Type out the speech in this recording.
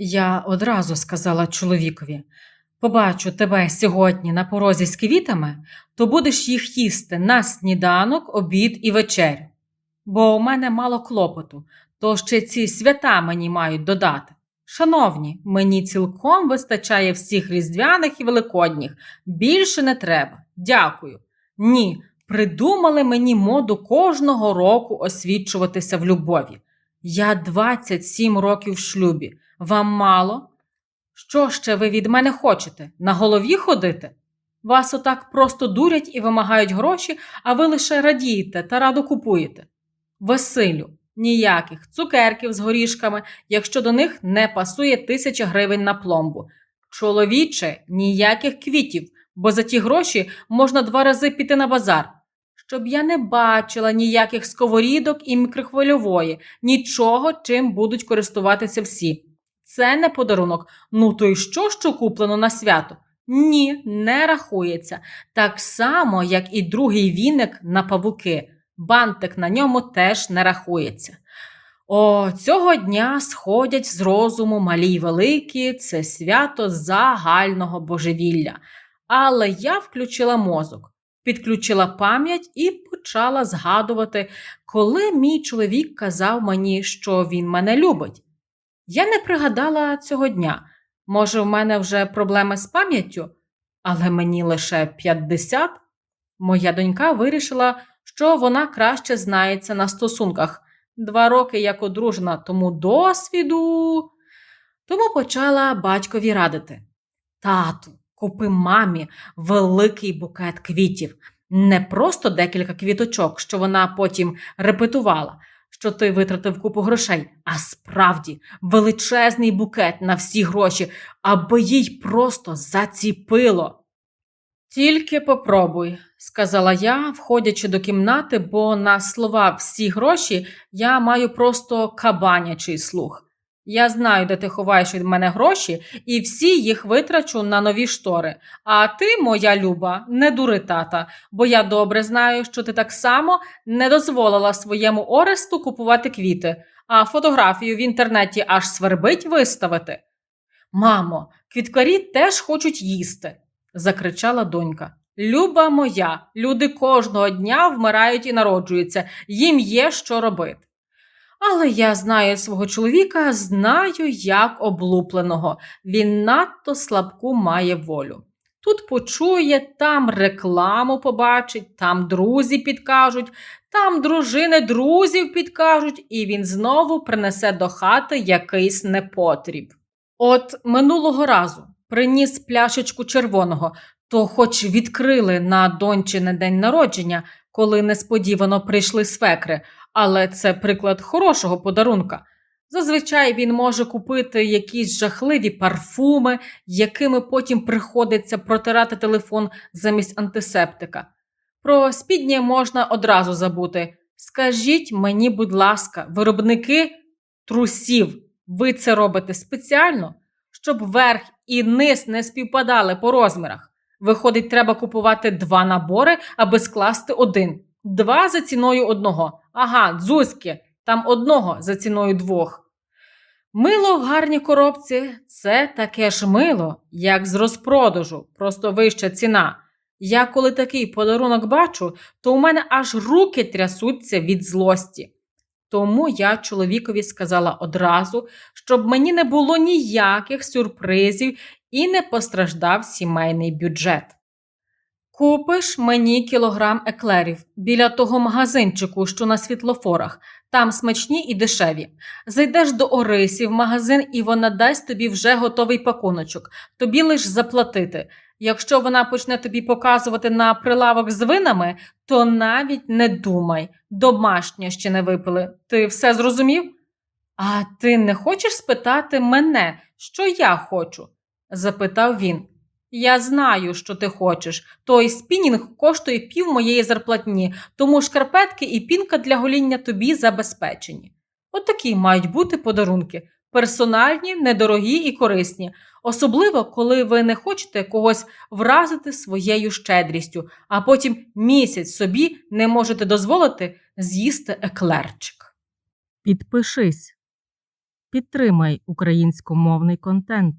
Я одразу сказала чоловікові: побачу тебе сьогодні на порозі з квітами, то будеш їх їсти на сніданок, обід і вечерю. Бо у мене мало клопоту, то ще ці свята мені мають додати. Шановні, мені цілком вистачає всіх різдвяних і великодніх. Більше не треба. Дякую. Ні, придумали мені моду кожного року освічуватися в любові. Я 27 років в шлюбі. Вам мало? Що ще ви від мене хочете? На голові ходити? Вас отак просто дурять і вимагають гроші, а ви лише радієте та радо купуєте. Василю, ніяких цукерків з горішками, якщо до них не пасує тисяча гривень на пломбу. Чоловіче, ніяких квітів, бо за ті гроші можна два рази піти на базар. Щоб я не бачила ніяких сковорідок і мікрохвильової, нічого, чим будуть користуватися всі. Це не подарунок. Ну то й що, що куплено на свято? Ні, не рахується. Так само, як і другий віник на павуки. Бантик на ньому теж не рахується. О, цього дня сходять з розуму малі й великі, це свято загального божевілля. Але я включила мозок, підключила пам'ять і почала згадувати, коли мій чоловік казав мені, що він мене любить. Я не пригадала цього дня. Може, в мене вже проблеми з пам'яттю, але мені лише 50. Моя донька вирішила, що вона краще знається на стосунках. Два роки як одружена тому досвіду. Тому почала батькові радити: Тату, купи мамі великий букет квітів, не просто декілька квіточок, що вона потім репетувала, що ти витратив купу грошей, а справді величезний букет на всі гроші, аби їй просто заціпило. Тільки попробуй, сказала я, входячи до кімнати, бо на слова всі гроші я маю просто кабанячий слух. Я знаю, де ти ховаєш від мене гроші, і всі їх витрачу на нові штори. А ти, моя люба, не дури тата, бо я добре знаю, що ти так само не дозволила своєму Оресту купувати квіти, а фотографію в інтернеті аж свербить виставити. Мамо, квіткарі теж хочуть їсти, закричала донька. Люба моя, люди кожного дня вмирають і народжуються, їм є що робити. Але я знаю свого чоловіка, знаю як облупленого. Він надто слабку має волю. Тут почує, там рекламу побачить, там друзі підкажуть, там дружини друзів підкажуть, і він знову принесе до хати якийсь непотріб. От минулого разу приніс пляшечку червоного, то хоч відкрили на дончине день народження, коли несподівано прийшли свекри, але це приклад хорошого подарунка. Зазвичай він може купити якісь жахливі парфуми, якими потім приходиться протирати телефон замість антисептика. Про спідні можна одразу забути. Скажіть мені, будь ласка, виробники трусів, ви це робите спеціально, щоб верх і низ не співпадали по розмірах. Виходить, треба купувати два набори, аби скласти один. Два за ціною одного. Ага, дзузьки, там одного за ціною двох. Мило в гарній коробці це таке ж мило, як з розпродажу, просто вища ціна. Я коли такий подарунок бачу, то у мене аж руки трясуться від злості. Тому я чоловікові сказала одразу, щоб мені не було ніяких сюрпризів і не постраждав сімейний бюджет. Купиш мені кілограм еклерів біля того магазинчику, що на світлофорах, там смачні і дешеві. Зайдеш до Орисі в магазин, і вона дасть тобі вже готовий пакуночок, тобі лиш заплатити. Якщо вона почне тобі показувати на прилавок з винами, то навіть не думай, домашнє ще не випили. Ти все зрозумів? А ти не хочеш спитати мене, що я хочу? Запитав він. Я знаю, що ти хочеш. Той спінінг коштує пів моєї зарплатні, тому шкарпетки і пінка для гоління тобі забезпечені. От мають бути подарунки персональні, недорогі і корисні, особливо коли ви не хочете когось вразити своєю щедрістю, а потім місяць собі не можете дозволити з'їсти еклерчик. Підпишись. Підтримай українськомовний контент.